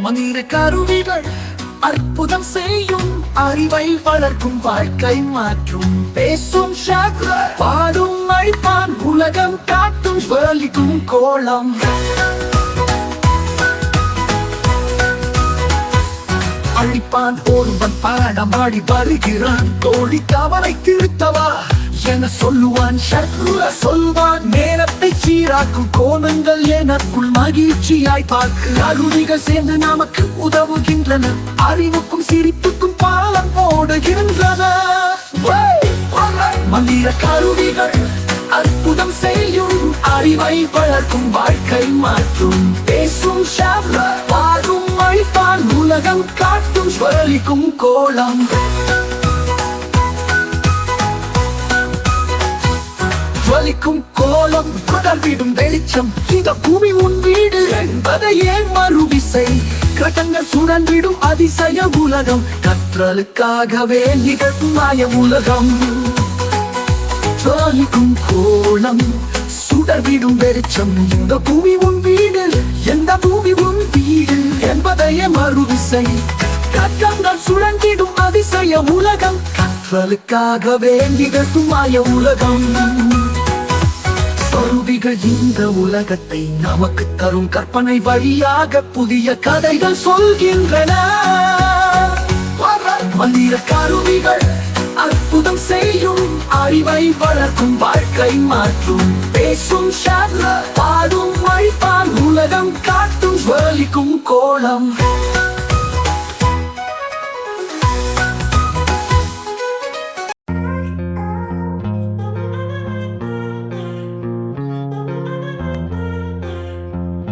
மந்திர கருவிகள் அற்புதம் செய்யும் அறிவை வளர்க்கும் வாழ்க்கை மாற்றும். பேசும் சக்ர பாடும் அழைப்பான் உலகம் காட்டும் வலிக்கும் கோலம். அழிப்பான் ஒருவன் பாடமாடி வருகிறான். தோழி தவறை திருத்தவா? என சொல்லுவான் சத்ருல சொல்வான் நேரத்தை சீராக்கும் கோணங்கள் எனக்குள் மகிழ்ச்சியாய் பார்க்கு. அருவிகள் சேர்ந்து நமக்கு உதவுகின்றன. அறிவுக்கும் சிரிப்புக்கும் பாலம் போடுகின்றன. மந்திர கருவிகள் அற்புதம் செய்யும். அறிவை வளர்க்கும் வாழ்க்கை மாற்றும். பேசும் பாடும் அழிப்பான் உலகம் காட்டும் ஸ்வரலிக்கும் கோலம். ஜுவலிக்கும் கோலம் கடல் விடும் வெளிச்சம். இந்த பூமி உன் வீடு என்பதை ஏன் மறுவிசை? கிரகங்கள் சுழன்றிடும் அதிசய உலகம் கற்றலுக்காகவே நிகழ்த்தும் மாய உலகம். ஜுவலிக்கும் கோலம் சுடர்விடும் வெளிச்சம். இந்த பூமி உன் வீடு எந்த பூமி உன் வீடு என்பதையே மறுவிசை. கட்டங்கள் சுழன்றிடும் அதிசய உலகம் கற்றலுக்காகவே நிகழ்த்தும் மாய உலகம். கதைகள் இந்த உலகத்தை நமக்கு தரும் கற்பனை வழியாக புதிய கதைகள் சொல்கின்றன. மந்திர கருவிகள் அற்புதம் செய்யும் அறிவை வளர்க்கும் வாழ்க்கை மாற்றும். பேசும் பாடும் வைப்பான் உலகம் காட்டும் வலிக்கும் கோலம்.